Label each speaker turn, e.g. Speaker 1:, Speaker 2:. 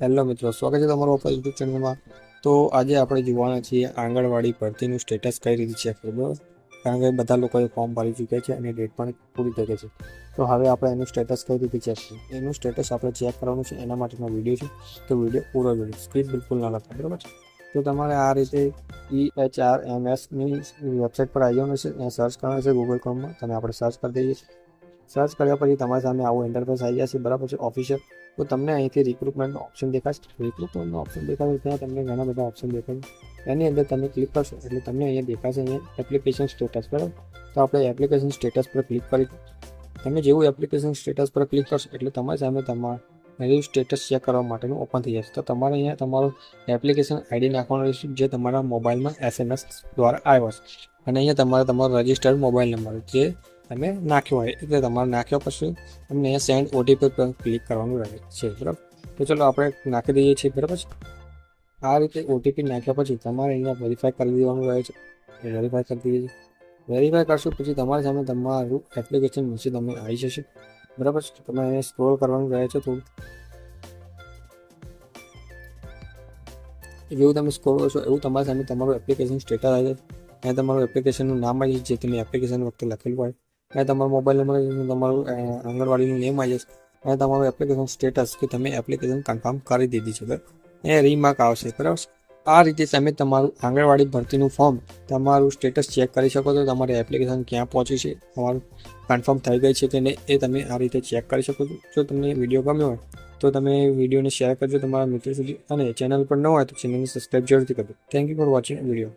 Speaker 1: Hello મિત્રો, સ્વાગત છે તમારું આપણા યુટ્યુબ ચેનલમાં તો આજે આપણે જોવાના છીએ આંગણવાડી ભરતીનું સ્ટેટસ કઈ રીતે કરવું બરાબર કારણ કે બધા લોકોએ ફોર્મ ભરી ચૂક્યા છે અને ડેટ પણ પૂરી થઈ ગઈ છે. તો હવે આપણે એનું સ્ટેટસ કઈ રીતે ચેક કરીએ? એનું સ્ટેટસ આપણે ચેક કરવાનું છે, એના માટેનો વીડિયો છે. તો વીડિયો પૂરો જોડે સ્ક્રીન બિલકુલ ના લખતા બરાબર છે? તો તમારે આ રીતે ઈ એચ આર એમ એસની વેબસાઇટ પર આવી જવાનું છે એ સર્ચ કરવાનું છે ગૂગલ ક્રોમમાં તમે આપણે સર્ચ કરી દઈએ સર્ચ કર્યા પછી તમારી સામે આવું ઇન્ટરફેસ આવી જશે. બરાબર છે? ઓફિશિયલ તો તમને અહીંથી રિક્રુટમેન્ટનો ઓપ્શન દેખાશે. રિક્રુટમેન્ટનો ઓપ્શન દેખાશે. ત્યાં તમને ઘણા બધા ઓપ્શન દેખાશે. એની અંદર તમે ક્લિક કરશો એટલે તમને અહીંયા દેખાશે અહીંયા એપ્લિકેશન સ્ટેટસ બરાબર? તો આપણે એપ્લિકેશન સ્ટેટસ પર ક્લિક કરી તમે જેવું એપ્લિકેશન સ્ટેટસ પર ક્લિક કરશો એટલે તમારી સામે તમારું સ્ટેટસ ચેક કરવા માટેનું ઓપન થઈ જશે. તો તમારે અહીંયા તમારું એપ્લિકેશન આઈડી નાખવાનું રહેશે, જે તમારા મોબાઈલમાં એસએમએસ દ્વારા આવ્યો છે અને અહીંયા તમારે તમારો રજિસ્ટર્ડ મોબાઈલ નંબર જે તમે નાખ્યો હોય એટલે તમારે નાખ્યો પછી તમને અહીંયા સેન્ડ ઓટીપી પર ક્લિક કરવાનું રહે છે, બરાબર? તો ચલો આપણે નાખી દઈએ છીએ, બરાબર આ રીતે ઓટીપી નાખ્યા પછી તમારે અહીંયા વેરીફાઈ કરી દેવાનું રહે છે. વેરીફાઈ કરી દઈએ છીએ. વેરીફાઈ કરશો પછી તમારી સામે તમારું એપ્લિકેશન નીચે તમે આવી જશે, બરાબર છે? તમે અહીંયા સ્ક્રોલ કરવાનું રહે છે થોડું જેવું તમે સ્ક્રોલ કરશો એવું તમારી સામે તમારું એપ્લિકેશન સ્ટેટસ આવે છે ત્યાં તમારું એપ્લિકેશનનું નામ આવી જે તમે એપ્લિકેશન વખતે લખેલું હોય. ત્યાં તમારો મોબાઈલ નંબર તમારું આંગણવાડીનું નેમ આવી જશે અને તમારું એપ્લિકેશન સ્ટેટસ કે તમે એપ્લિકેશન કન્ફર્મ કરી દીધી છે એ રીમાર્ક આવશે, બરાબર? આ રીતે તમે તમારું આંગણવાડી ભરતીનું ફોર્મ તમારું સ્ટેટસ ચેક કરી શકો છો, તમારી એપ્લિકેશન ક્યાં પહોંચી છે, તમારું કન્ફર્મ થઈ ગઈ છે કે નહીં, એ તમે આ રીતે ચેક કરી શકો છો. જો તમને વીડિયો ગમ્યો હોય, તો તમે વિડીયોને શેર કરજો તમારા મિત્રો સુધી અને ચેનલ પર ન હોય તો ચેનલને સબસ્ક્રાઈબ જરૂરથી કરજો. Thank you for watching video